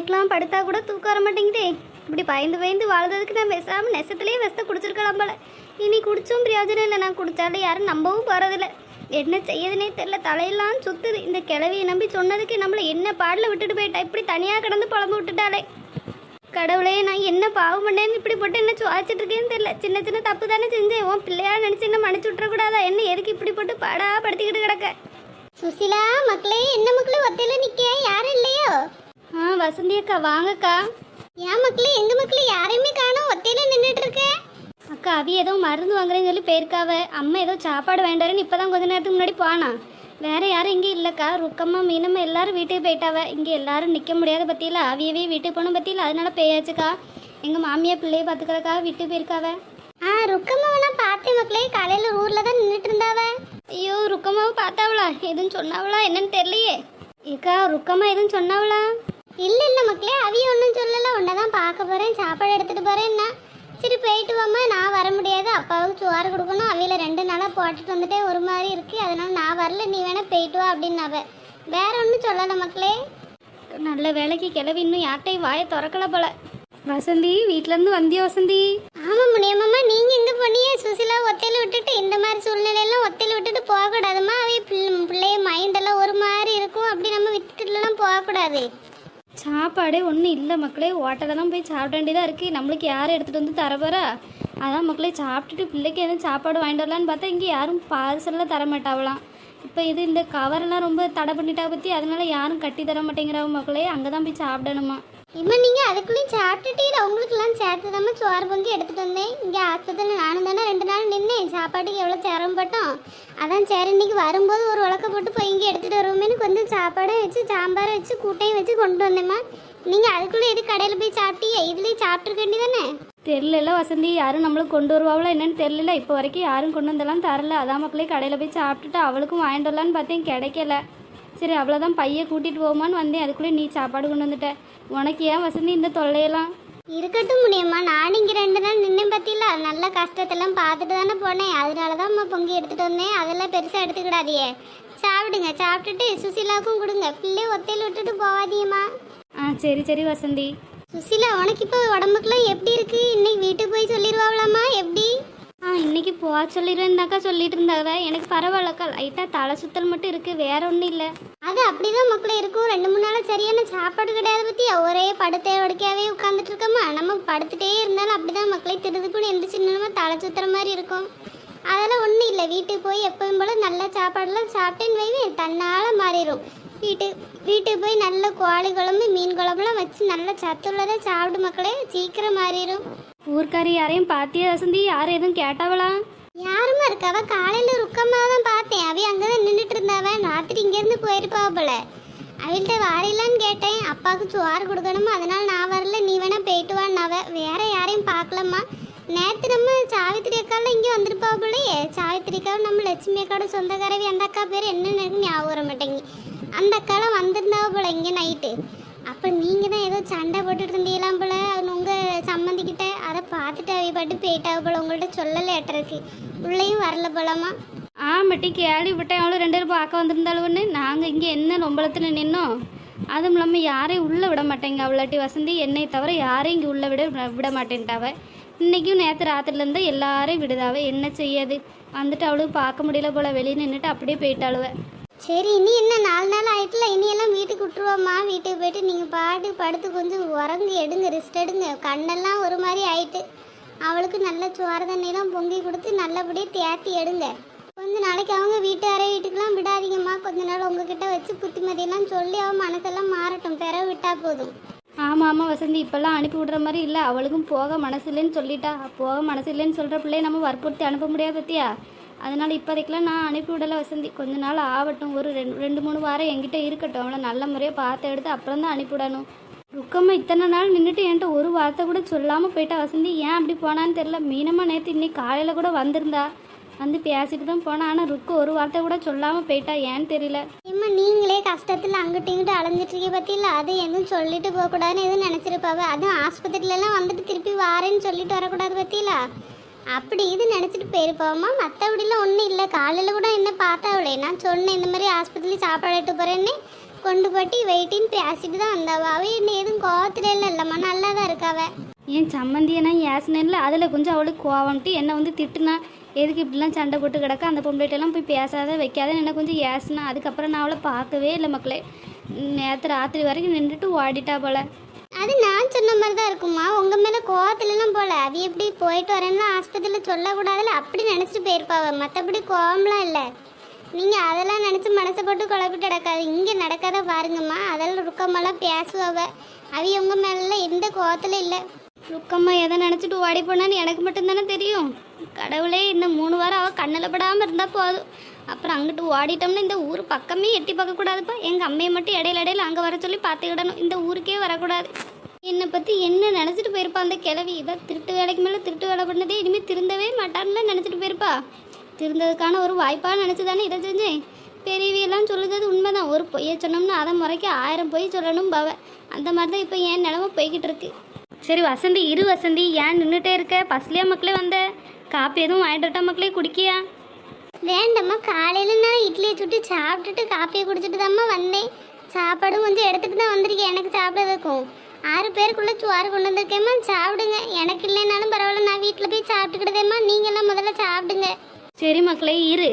நைட்லாம் படுத்தா கூட தூக்கம் வர மாட்டேங்குதே. இப்படி பயந்து பயந்து வாழ்ந்ததுக்கு நான் பேசாமல் நெசத்துலேயே விஷத்தை குடிச்சிருக்கலாம் போல. இனி குடிச்சும் பிரயோஜனம் இல்லை. நான் குடித்தாலும் யாரும் நம்பவும் போகிறதில்ல என்ன செய்யதுனே தெரில தலையெல்லாம் சுத்துது. இந்த கிழவியை நம்பி சொன்னதுக்கு நம்மளை என்ன பாடல விட்டுட்டு போயிட்டா? இப்படி தனியாக கிடந்து புலம்பு விட்டுட்டாளே. கடவுளே நான் என்ன பாவம் பண்ணேன்னு இப்படி போட்டு என்ன சுவாச்சிட்டு இருக்கேன்னு தெரியல. சின்ன சின்ன தப்பு தானே செஞ்சேன். உன் பிள்ளையா நினச்சி என்ன மன்னிச்சு விட்டுறக்கூடாதா? என்ன எதுக்கு இப்படி போட்டு பாடா படுத்திக்கிட்டு கிடக்க? சுசிலா மக்களே என்ன மக்களே ஒத்தையில நிற்க யாரும் இல்லையோ? ஆ வசந்தி அக்கா வாங்கக்கா. ஏன் மக்களே எங்க மக்களே யாரையுமே காணோம். ஒத்தையில நின்றுட்டு இருக்க அக்கா அவி ஏதோ மருந்து வாங்குறேன்னு சொல்லி போயிருக்காவ. அம்மா ஏதோ சாப்பாடு வேண்டாருன்னு இப்பதான் கொஞ்ச நேரத்துக்கு முன்னாடி போனா. வேற யாரும் இங்கே இல்லைக்கா. ருக்கம்மா மீனம்மா எல்லாரும் வீட்டுக்கு போயிட்டாவ. இங்கே எல்லாரும் நிற்க முடியாத பத்தியில அவியவே வீட்டுக்கு போன பத்தியில அதனால பேயாச்சுக்கா. எங்கள் மாமியார் பிள்ளைய பார்த்துக்கிறக்கா வீட்டுக்கு போயிருக்காவ. ஆ ருக்கம்மாவெல்லாம் பார்த்தேன் மக்களே. காலையில் ஊரில் தான் நின்றுட்டு இருந்தாவ ஐயோ ருக்கம்மாவை பார்த்தாவளா? எதுவும் சொன்னாவளா? என்னன்னு தெரியலையே. ஏக்கா ருக்கம்மா எதுவும் சொன்னாவளா? இல்லை இல்லை மக்களே அவிய ஒன்றும் சொல்லலை. உன்னை தான் பார்க்க போகிறேன் சாப்பாடு எடுத்துகிட்டு போகிறேன்னா சரி போயிட்டு வாம்மா. நான் வர முடியாது. அப்பாவுக்கு சோறு கொடுக்கணும். அவையில ரெண்டு நாளாக போட்டுட்டு வந்துட்டே ஒரு மாதிரி இருக்கு. அதனால நான் வரல. நீ வேணா போயிட்டு வா அப்படின்னாவ. வேற ஒன்றும் சொல்லலை மக்களே. நல்ல வேலைக்கு கிளவி இன்னும் யார்ட்டையும் வாயை திறக்கல போல. வசந்தி வீட்ல இருந்து வந்தியா வசந்தி? ஆமா முனியம்மா சாப்பாடே ஒன்றும் இல்லை மக்களே. ஹோட்டலில் தான் போய் சாப்பிட வேண்டியதாக இருக்குது நம்மளுக்கு யார் எடுத்துகிட்டு வந்து தர அதான் மக்களே சாப்பிட்டுட்டு பிள்ளைக்கு எதுவும் சாப்பாடு வாங்கிட்டு வரலான்னு பார்த்தா இங்கே யாரும் பார்சலில் தர மாட்டாவலாம் இப்போ இது இந்த கவரெல்லாம் ரொம்ப தடை பண்ணிட்டா பற்றி அதனால யாரும் கட்டி தர மாட்டேங்கிறாவ மக்களே. அங்கே தான் போய் சாப்பிடணுமா? இம்மா நீங்கள் அதுக்குள்ளேயும் சாப்பிட்டுட்டீங்க உங்களுக்குலாம் சேர்த்து தான் சோறு பொங்கி எடுத்துகிட்டு வந்தேன். இங்கே ஆஸ்பத்திரியில் நானும் தானே ரெண்டு நாள் நின்னேன். சாப்பாட்டுக்கு எவ்வளோ சேரம்பட்டோம் அதான் சரி இன்னைக்கு வரும்போது ஒரு உலக்க போட்டு போய் இங்கே எடுத்துகிட்டு வருவோமேனு சாப்பாடும் வச்சு சாம்பாரும் வச்சு கூட்டையும் வச்சு கொண்டு வந்தேம்மா. நீங்கள் அதுக்குள்ளே எது கடையில் போய் சாப்பிட்டீங்க? இதுலேயே சாப்பிட்ருக்க வேண்டியதானே? தெரிலல வசந்தி. யாரும் நம்மளுக்கு கொண்டு வருவாங்களோ என்னன்னு தெரில இப்போ வரைக்கும் யாரும் கொண்டு வந்தெல்லாம் தரல. அதான் மக்களே கடையில் போய் சாப்பிட்டுட்டு அவளுக்கும் வாங்கிட்டு வரலான்னு பார்த்தேன். கிடைக்கல. சரி அவ்வளோதான் பையன் கூட்டிகிட்டு போமான்னு வந்தேன். அதுக்குள்ளே நீ சாப்பாடு கொண்டு வந்துட்ட. உனக்கு ஏன் வசந்தி இந்த தொல்லையெல்லாம்? இருக்கட்டும் முடியுமா நான் இங்கே ரெண்டு நாள் நின்னேன் பத்தியில நல்ல கஷ்டத்தெல்லாம் பார்த்துட்டு தானே போனேன். அதனால தான் அம்மா பொங்கி எடுத்துகிட்டு வந்தேன். அதெல்லாம் பெருசாக எடுத்துக்கிடாதியே சாப்பிடுங்க. சாப்பிட்டுட்டு சுசிலாவுக்கும் கொடுங்க. பிள்ளை ஒத்தையில் விட்டுட்டு போவாதீங்கம்மா. ஆ சரி சரி வசந்தி. சுசிலா உனக்கு இப்போ உடம்புக்குலாம் எப்படி இருக்கு? இன்னைக்கு வீட்டுக்கு போய் சொல்லிடுவாங்களாம்மா எப்படி ஆ சொல்லிடுவேன்னாக்கா சொல்லிட்டு இருந்தாவ எனக்கு பரவாயில்லக்கா லைட்டாக தலை சுத்தல் மட்டும் இருக்கு வேற ஒன்றும் இல்லை. அது அப்படிதான் மக்களே இருக்கும். ரெண்டு மூணு நாள் சரியான சாப்பாடு கிடையாது பத்தி. ஒரே படுத்தே வடுக்கையாவே உட்காந்துட்டு இருக்கோமா? நம்ம படுத்துட்டே இருந்தாலும் அப்படிதான் மக்களை திருதுக்குன்னு எந்திரிச்சு நின்று தலை சுத்துற மாதிரி இருக்கும். அதெல்லாம் ஒன்றும் இல்லை. வீட்டுக்கு போய் எப்பவும் போல நல்ல சாப்பாடுலாம் சாப்பிட்டேன்னு வைவேன் தன்னால் மாறிடும் வீட்டு வீட்டுக்கு போய் நல்ல கோழி குழம்பு மீன் குழம்புலாம் வச்சு நல்ல சத்துள்ளதை சாப்பிடு மக்களே. சீக்கிரம் மாறிடும் ஊர்க்காரி யாரையும் பாத்தியா வசந்தி? யாரும் எதுவும் கேட்டாவளா? யாருமா இருக்காவ காலையில் ருக்கமாக தான் பார்த்தேன். அவள் அங்கே தான் நின்றுட்டு இருந்தாவ ராத்திரி இங்கேருந்து போயிருப்பா போல. அவள்கிட்ட வாரிலான்னு கேட்டேன். அப்பாவுக்கு சுவார் கொடுக்கணுமா? அதனால் நான் வரல. நீ வேணா போயிட்டு வான்னாவ வேற யாரையும் பார்க்கலம்மா. நேற்று நம்ம சாவித்திரி அக்காவில் இங்கே வந்திருப்பா போலயே. சாவித்திரி அக்காவும் நம்ம லட்சுமி அக்காவோட சொந்தக்காரவி. அந்த அக்கா பேர் என்னன்னு எனக்கு ஞாபகம் வர மாட்டேங்கி அந்த அக்காலாம் வந்திருந்தாவ போல இங்கே நைட்டு அப்போ நீங்கள் தான் ஏதோ சண்டை போட்டுட்டு இருந்தீங்களாம் போல. சம்மந்திக்கிட்ட அதை பார்த்துட்டு அவை பாட்டு போயிட்டாவ போல. உங்கள்கிட்ட சொல்லலேட்டருக்கு உள்ளேயும் வரல போலாமா ஆமாட்டி கேள்விப்பட்டேன் அவளும் ரெண்டு பேரும் பார்க்க வந்திருந்தாளுன்னு நாங்கள் இங்கே என்ன ரொம்பளத்தில் நின்னோம்? அதுவும் இல்லாமல் யாரையும் உள்ளே விட மாட்டேங்க அவளாட்டி வசந்தி. என்னை தவிர யாரையும் இங்கே உள்ளே விட விட மாட்டேன்ட்டாவ. இன்றைக்கும் நேற்று ராத்திரிலேருந்து எல்லாரையும் விடுதாவ. என்ன செய்யாது? வந்துட்டு அவளுக்கு பார்க்க முடியல போல. வெளியே நின்றுட்டு அப்படியே போயிட்டாளுவேன் சரி இனி என்ன? நாலு நாள் ஆயிட்டுல இனி எல்லாம் வீட்டுக்கு விட்டுருவோம்மா. வீட்டுக்கு போயிட்டு நீங்கள் பாட்டு படுத்து கொஞ்சம் உறங்கு எடுங்க ரெஸ்ட் எடுங்க. கண்ணெல்லாம் ஒரு மாதிரி ஆயிட்டு அவளுக்கு நல்ல சுவர தண்ணியெல்லாம் பொங்கி கொடுத்து நல்லபடியாக தேத்தி எடுங்க. கொஞ்ச நாளைக்கு அவங்க வீட்டு அறை வீட்டுக்கெல்லாம் விடாதீங்கம்மா. கொஞ்ச நாள் உங்ககிட்ட வச்சு புத்திமதியெல்லாம் சொல்லி அவன் மனசெல்லாம் மாறட்டும். பெற விட்டா போதும். ஆமாம் ஆமாம் வசந்தி. இப்போல்லாம் அனுப்பி விடுற மாதிரி இல்லை. அவளுக்கும் போக மனசு இல்லைன்னு சொல்லிட்டா. போக மனசு இல்லைன்னு சொல்கிற பிள்ளைய நம்ம வற்புறுத்தி அனுப்ப முடியாது பத்தியா? அதனால் இப்போதைக்கெலாம் நான் அனுப்பிவிடலை வசந்தி. கொஞ்ச நாள் ஆகட்டும். ஒரு ரெண்டு ரெண்டு மூணு வாரம் என்கிட்ட இருக்கட்டும். அவளை நல்ல முறையாக பார்த்து எடுத்து அப்புறம் தான் அனுப்பிவிடணும் ருக்கம்மா இத்தனை நாள் நின்றுட்டு என்கிட்ட ஒரு வார்த்தை கூட சொல்லாமல் போயிட்டா வசந்தி? ஏன் அப்படி போனான்னு தெரில மீனம்மா நேற்று இன்னைக்கு காலையில் கூட வந்திருந்தா. வந்து பேசிட்டு தான் போனா. ஆனால் ருக்கு ஒரு வார்த்தை கூட சொல்லாமல் போயிட்டா. ஏன்னு தெரியல. ஏம்மா நீங்களே கஷ்டத்தில் அங்கிட்டு இங்கிட்டு அலைஞ்சிட்ருக்க பற்றியில் பற்றியில அது எதுவும் சொல்லிட்டு போகக்கூடாதுன்னு எதுவும் நினச்சிருப்பாவ? அதுவும் ஆஸ்பத்திரியிலலாம் வந்துட்டு திருப்பி வாரேன்னு சொல்லிட்டு வரக்கூடாது பற்றியில அப்படி இது நினச்சிட்டு போயிருப்பாமா மற்றபடிலாம் ஒன்றும் இல்லை. காலையில் கூட என்ன பார்த்தா அவளே நான் சொன்னேன் இந்த மாதிரி ஆஸ்பத்திரி சாப்பாடு எடுத்து போகிறேன்னு கொண்டு போட்டி வெயிட்டின்னு பேசிட்டு தான் வந்தாவ. அவ என்ன எதுவும் கோவத்துல இல்லை. இல்லைம்மா நல்லா தான் இருக்காவ என் சம்மந்தியை நான் ஏசினேன்ல அதில் கொஞ்சம் அவளுக்கு கோவம்ட்டு என்னை வந்து திட்டுனா எதுக்கு இப்படிலாம் சண்டை போட்டு கிடக்க? அந்த பொம்பளைட்டெல்லாம் போய் பேசாத வைக்காத. என்ன கொஞ்சம் ஏசினா அதுக்கப்புறம் நான் அவளை பார்க்கவே இல்லை மக்களே. நேற்று ராத்திரி வரைக்கும் நின்றுட்டு ஓடிட்டா போல. அது நான் சொன்ன மாதிரி தான் இருக்குமா உங்கள் மேலே கோவத்துலலாம் போல. அவ எப்படி போயிட்டு வரேன்னா ஆஸ்பத்திரியில் சொல்லக்கூடாதுல? அப்படி நினச்சிட்டு போயிருப்பாவ. மற்றபடி கோவம்லாம் இல்லை. நீங்கள் அதெல்லாம் நினச்சி மனசை போட்டு குழப்பிட்டு நடக்காது. இங்கே நடக்காத பாருங்கம்மா. அதெல்லாம் ருக்கமெல்லாம் பேசுவாவ. அவி உங்கள் மேலே எந்த கோவத்தில் இல்லை. ருக்கம்மா எதை நினச்சிட்டு ஓடி போனான்னு எனக்கு மட்டும்தானே தெரியும். கடவுளே இந்த மூணு வாரம் அவள் கண்ணில் படாமல் இருந்தால் போதும். அப்புறம் அங்கிட்டு ஓடிட்டோம்னா இந்த ஊர் பக்கமே எட்டி பார்க்கக்கூடாதுப்பா எங்கள் அம்மையை மட்டும் இடையில இடையில அங்கே வர சொல்லி பார்த்துக்கிடணும். இந்த ஊருக்கே வரக்கூடாது. என்னை பற்றி என்ன நினச்சிட்டு போயிருப்பா அந்த கிழவி? இதை திருட்டு வேலைக்கு மேலே திருட்டு வேலை பண்ணதே இனிமேல் திருந்தவே மாட்டான்னு நினச்சிட்டு போயிருப்பா. திருந்ததுக்கான ஒரு வாய்ப்பாக நினச்சி தானே இதை செஞ்சேன். பெரியவியெல்லாம் சொல்லுறது உண்மைதான். ஒரு பொய்யை சொன்னோம்னா அதை முறைக்கு ஆயிரம் பொய் சொல்லணும் பவ அந்த மாதிரி தான் இப்போ என் நிலமை போய்கிட்டு இருக்கு. சரி வசந்தி இரு வசந்தி. ஏன் நின்றுட்டே இருக்க? பஸ்லேயே மக்களே வந்த? காப்பி எதுவும் வாங்கிட்டு வரட்டா மக்களே? குடிக்கியா? வேண்டாம்மா காலையில நான் இட்லியை சுட்டு சாப்பிட்டுட்டு காப்பியை குடிச்சிட்டு தாம்மா வந்தேன். சாப்பாடும் கொஞ்சம் எடுத்துட்டு தான் வந்திருக்கேன். எனக்கு சாப்பிட்றதுக்கும் ஆறு பேருக்குள்ள சோறு கொண்டு வந்திருக்கேம்மா. சாப்பிடுங்க. எனக்கு இல்லைனாலும் பரவாயில்ல. நான் வீட்டில் போய் சாப்பிட்டுக்கிட்டதேம்மா. நீங்களாம் முதல்ல சாப்பிடுங்க. சரி மக்களே இரு.